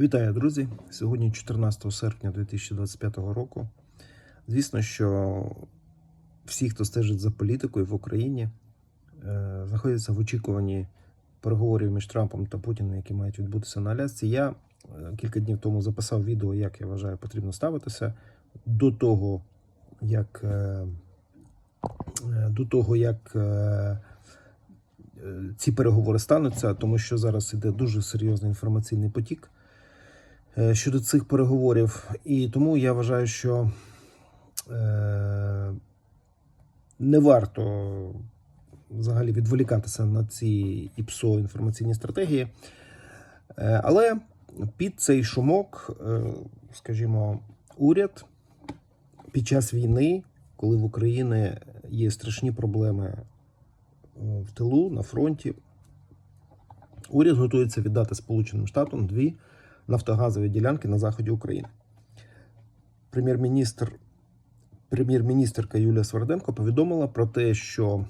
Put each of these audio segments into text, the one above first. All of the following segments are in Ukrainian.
Вітаю, друзі! Сьогодні 14 серпня 2025 року. Звісно, що всі, хто стежить за політикою в Україні, е, знаходяться в очікуванні переговорів між Трампом та Путіним, які мають відбутися на Алясці. Я е, кілька днів тому записав відео, як я вважаю, потрібно ставитися до того, як, е, до того, як ці переговори стануться, тому що зараз іде дуже серйозний інформаційний потік щодо цих переговорів. І тому я вважаю, що е, не варто взагалі відволікатися на ці ІПСО інформаційні стратегії. Е, але під цей шумок, е, скажімо, уряд під час війни, коли в Україні є страшні проблеми е, в тилу, на фронті, уряд готується віддати Сполученим Штатам дві нафтогазові ділянки на заході України. Прем'єр-міністр, прем'єр-міністерка Юлія Сверденко повідомила про те, що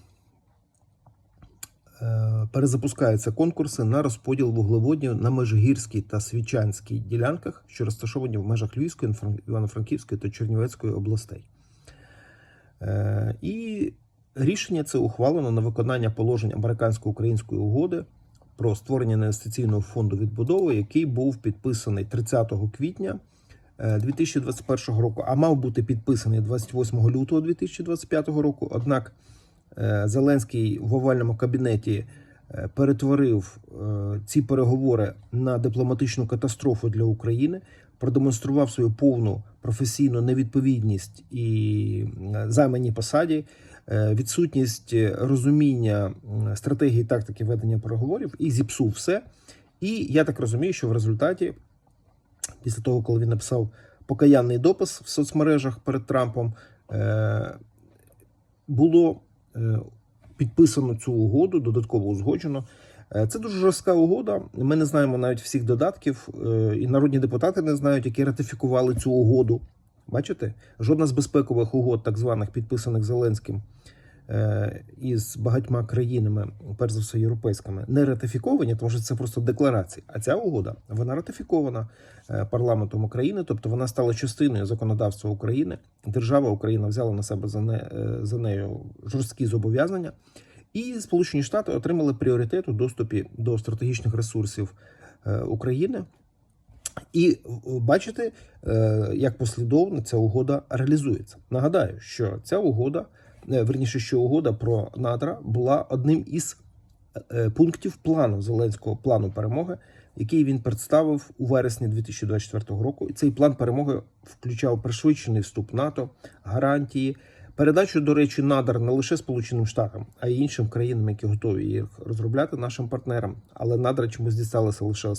е, перезапускаються конкурси на розподіл вуглеводнів на Межигірській та Свічанській ділянках, що розташовані в межах Львівської, Івано-Франківської та Чернівецької областей. Е, І рішення це ухвалено на виконання положень американсько-української угоди про створення інвестиційного фонду відбудови, який був підписаний 30 квітня е, 2021 року, а мав бути підписаний 28 лютого 2025 року. Однак е, Зеленський в овальному кабінеті е, перетворив е, ці переговори на дипломатичну катастрофу для України, продемонстрував свою повну професійну невідповідність і е, займаній посаді, е, відсутність е, розуміння стратегії тактики ведення переговорів і зіпсув все. І я так розумію, що в результаті, після того, коли він написав покаянний допис в соцмережах перед Трампом, е, було е, підписано цю угоду, додатково узгоджено. Е, Це дуже жорстка угода. Ми не знаємо навіть всіх додатків, е, і народні депутати не знають, які ратифікували цю угоду. Бачите, жодна з безпекових угод, так званих підписаних Зеленським е, із багатьма країнами, перш за все європейськими, не ратифіковані, тому що це просто декларації. А ця угода вона ратифікована е, парламентом України, тобто вона стала частиною законодавства України. Держава Україна взяла на себе за, не, е, за нею жорсткі зобов'язання. І Сполучені Штати отримали пріоритет у доступі до стратегічних ресурсів України. І е, бачите, е, як послідовно ця угода реалізується. Нагадаю, що ця угода, е, верніше, що угода про надра була одним із пунктів плану Зеленського плану перемоги, який він представив у вересні 2024 року. І цей план перемоги включав пришвидшений вступ НАТО, гарантії, передачу, до речі, надр не лише Сполученим Штатам, а й іншим країнам, які готові їх розробляти нашим партнерам. Але надра чомусь дісталися лише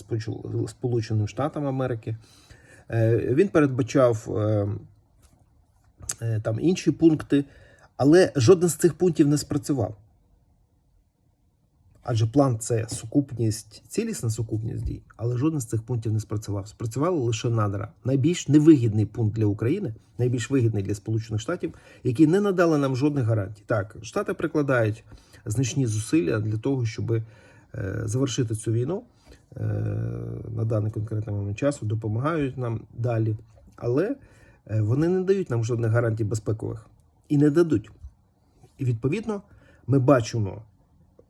Сполученим Штатам Америки. Е, Він передбачав е, е, там інші пункти, але жоден з цих пунктів не спрацював. Адже план це сукупність, цілісна сукупність дій, але жоден з цих пунктів не спрацював. Спрацювали лише надра. Найбільш невигідний пункт для України, найбільш вигідний для Сполучених Штатів, які не надали нам жодних гарантій. Так, Штати прикладають значні зусилля для того, щоб е, завершити цю війну е, на даний конкретний момент часу, допомагають нам далі, але е, вони не дають нам жодних гарантій безпекових і не дадуть. І відповідно ми бачимо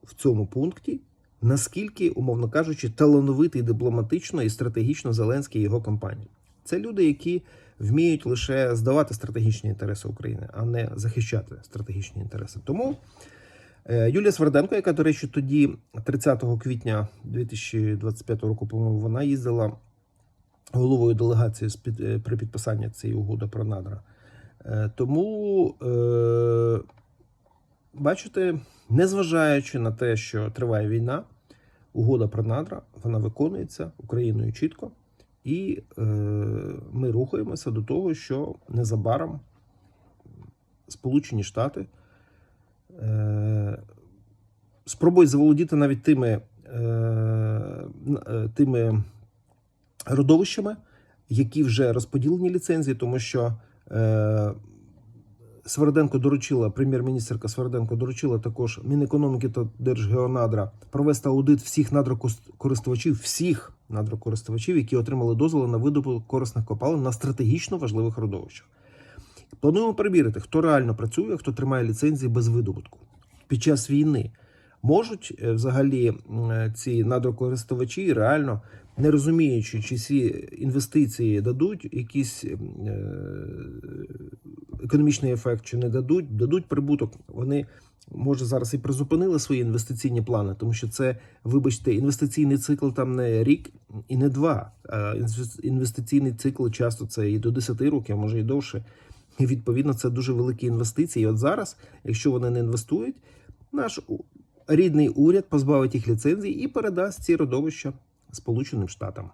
в цьому пункті, наскільки, умовно кажучи, талановитий дипломатично і стратегічно Зеленський і його компанія. Це люди, які вміють лише здавати стратегічні інтереси України, а не захищати стратегічні інтереси. Тому е, Юлія Сверденко, яка, до речі, тоді, 30 квітня 2025 року, по-моєму, вона їздила головою делегації е, при підписанні цієї угоди про надра. Е, Тому, бачите, незважаючи на те, що триває війна, угода про надра вона виконується Україною чітко, і е, ми рухаємося до того, що незабаром Сполучені Штати е, спробують заволодіти навіть тими, е, е, тими родовищами, які вже розподілені ліцензії, тому що е, Сверденко доручила, прем'єр-міністерка Сверденко доручила також Мінекономіки та Держгеонадра провести аудит всіх надрокористувачів, всіх надрокористувачів, які отримали дозволи на видобуток корисних копалин на стратегічно важливих родовищах. Плануємо перевірити, хто реально працює, хто тримає ліцензії без видобутку. Під час війни можуть е, взагалі е, ці надрокористувачі реально, не розуміючи, чи ці інвестиції дадуть якийсь е, економічний ефект, чи не дадуть, дадуть прибуток. Вони може зараз і призупинили свої інвестиційні плани, тому що це, вибачте, інвестиційний цикл там не рік і не два. А інвестиційний цикл часто це і до 10 років, а може і довше. І відповідно це дуже великі інвестиції. І от зараз, якщо вони не інвестують, наш рідний уряд позбавить їх ліцензій і передасть ці родовища Сполученим Штатам.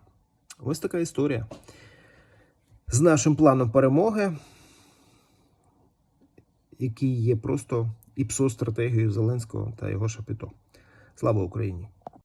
Ось така історія. З нашим планом перемоги, який є просто іпсо стратегією Зеленського та його шапіто. Слава Україні!